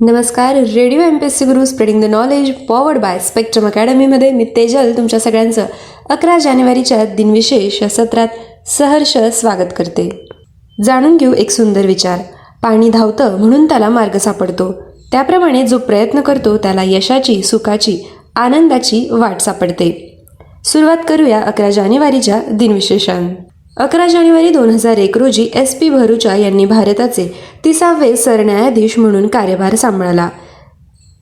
नमस्कार radio M P S C Guru spreading the knowledge powered by Spectrum अकॅडमीमध्ये मी तेजल तुमच्या सगळ्यांचं अकरा जानेवारीच्या दिनविशेष या सत्रात सहर्ष स्वागत करते. जाणून घेऊ एक सुंदर विचार. पाणी धावतं म्हणून त्याला मार्ग सापडतो. त्याप्रमाणे जो प्रयत्न करतो त्याला यशाची सुखाची आनंदाची वाट सापडते. सुरुवात करूया अकरा जानेवारीच्या दिनविशेषान अकरा जानेवारी दोन हजार एक रोजी एस पी भरुचा यांनी भारताचे तिसावे सरन्यायाधीश म्हणून कार्यभार सांभाळला.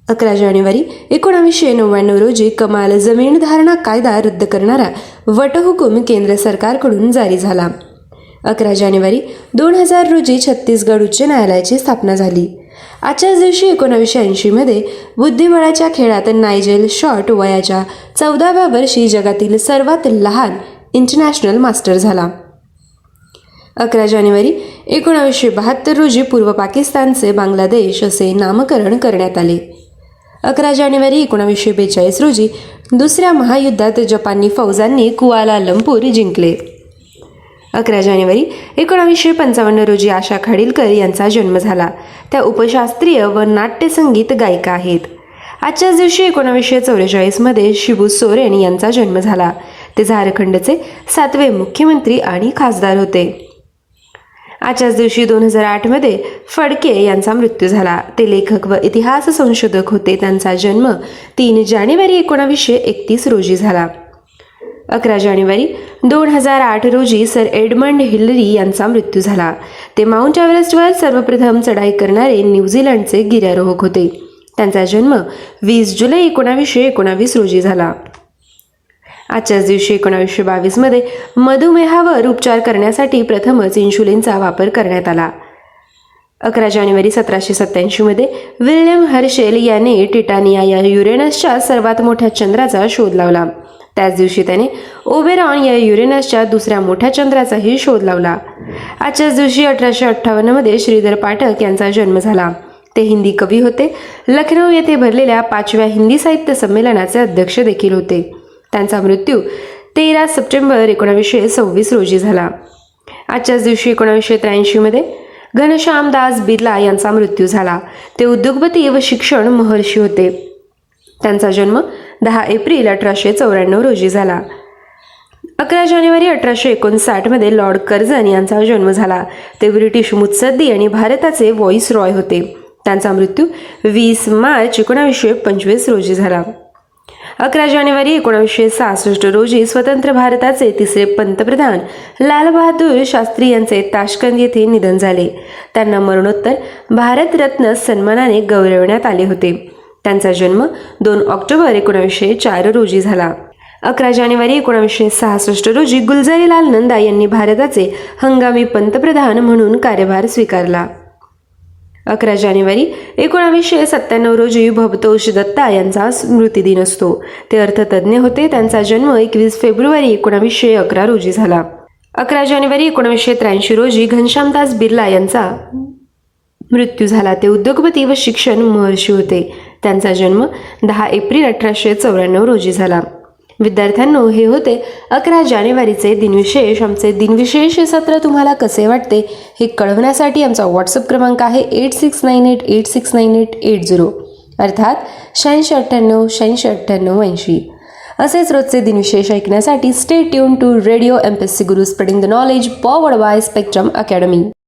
अकरा जानेवारी एकोणावीसशे नव्याण्णव रोजी कमाल जमीन धारणा कायदा रद्द करणारा वटहुकूम केंद्र सरकारकडून जारी झाला. अकरा जानेवारी दोन हजार रोजी छत्तीसगड उच्च न्यायालयाची स्थापना झाली. आजच्याच दिवशी एकोणावीसशे ऐंशीमध्ये बुद्धिबळाच्या खेळात नायजेल शॉट वयाच्या चौदाव्या वर्षी जगातील सर्वात लहान इंटरनॅशनल मास्टर झाला. अकरा जानेवारी एकोणावीसशे बहात्तर रोजी पूर्व पाकिस्तानचे बांगलादेश असे नामकरण करण्यात आले. अकरा जानेवारी एकोणावीसशे बेचाळीस रोजी दुसऱ्या महायुद्धात जपानी फौजांनी कुआला लंपूर जिंकले. अकरा जानेवारी एकोणावीसशे पंचावन्न रोजी आशा खाडीलकर यांचा जन्म झाला. त्या उपशास्त्रीय व नाट्यसंगीत गायिका आहेत. आजच्याच दिवशी एकोणावीसशे चौवेचाळीसमध्ये शिबू सोरेन यांचा जन्म झाला. ते झारखंडचे सातवे मुख्यमंत्री आणि खासदार होते. आजच्याच दिवशी दोन हजार आठमध्ये फडके यांचा मृत्यू झाला. ते लेखक व इतिहास संशोधक होते. त्यांचा जन्म तीन जानेवारी एकोणावीसशे एकतीस रोजी झाला. अकरा जानेवारी दोन हजार आठ रोजी सर एडमंड हिलरी यांचा मृत्यू झाला. ते माउंट एव्हरेस्टवर सर्वप्रथम चढाई करणारे न्यूझीलंडचे गिर्यारोहक होते. त्यांचा जन्म वीस जुलै एकोणावीसशे एकोणावीस रोजी झाला. आजच्याच दिवशी एकोणावीसशे बावीसमध्ये मधुमेहावर उपचार करण्यासाठी प्रथमच इन्शुलिनचा वापर करण्यात आला. अकरा जानेवारी सतराशे सत्त्याऐंशीमध्ये विल्यम हर्शेल याने टिटानिया या युरेनसच्या सर्वात मोठ्या चंद्राचा शोध लावला. त्याच दिवशी त्याने ओबेरॉन या युरेनसच्या दुसऱ्या मोठ्या चंद्राचाही शोध लावला. आजच्याच दिवशी अठराशे अठ्ठावन्नमध्ये श्रीधर पाठक यांचा जन्म झाला. ते हिंदी कवी होते. लखनौ येथे भरलेल्या पाचव्या हिंदी साहित्य संमेलनाचे अध्यक्ष देखील होते. त्यांचा मृत्यू तेरा सप्टेंबर एकोणावीसशे सव्वीस रोजी झाला. आजच्याच दिवशी एकोणावीसशे त्र्याऐंशीमध्ये घनश्यामदास बिर्ला यांचा मृत्यू झाला. ते उद्योगपती व शिक्षण महर्षी होते. त्यांचा जन्म दहा एप्रिल अठराशे चौऱ्याण्णव रोजी झाला. अकरा जानेवारी अठराशे एकोणसाठमध्ये लॉर्ड कर्झन यांचा जन्म झाला. ते ब्रिटिश मुत्सद्दी आणि भारताचे व्हॉइस रॉय होते. त्यांचा मृत्यू वीस मार्च एकोणावीसशे पंचवीस रोजी झाला. अकरा जानेवारी एकोणीसशे सहासष्ट रोजी स्वतंत्र भारताचे तिसरे पंतप्रधान लालबहादूर शास्त्री यांचे ताशकंद येथे निधन झाले. त्यांना मरणोत्तर भारतरत्न सन्मानाने गौरवण्यात आले होते. त्यांचा जन्म दोन ऑक्टोबर एकोणीसशे चार रोजी झाला. अकरा जानेवारी एकोणावीसशे सहासष्ट रोजी गुलजारीलाल नंदा यांनी भारताचे हंगामी पंतप्रधान म्हणून कार्यभार स्वीकारला. अकरा जानेवारी एकोणावीसशे सत्त्याण्णव रोजी भवतोष दत्ता यांचा स्मृतिदिन असतो. ते अर्थतज्ज्ञ होते. त्यांचा जन्म एकवीस फेब्रुवारी एकोणावीसशे अकरा रोजी झाला. अकरा जानेवारी एकोणावीसशे त्र्याऐंशी रोजी घनश्यामदास बिर्ला यांचा मृत्यू झाला. ते उद्योगपती व शिक्षण महर्षी होते. त्यांचा जन्म दहा एप्रिल अठराशे चौऱ्याण्णव रोजी झाला. विद्यार्थ्यांनो हे होते अकरा जानेवारीचे दिनविशेष. आमचे दिनविशेष हे सत्र तुम्हाला कसे वाटते हे कळवण्यासाठी आमचा व्हॉट्सअप क्रमांक आहे eight six nine eight eight six nine eight eight zero अर्थात शहाऐंशी अठ्ठ्याण्णव शहाऐंशी अठ्ठ्याण्णव ऐंशी. असेच रोजचे दिनविशेष ऐकण्यासाठी stay tune to radio M P S C Guru spreading the knowledge powered by Spectrum academy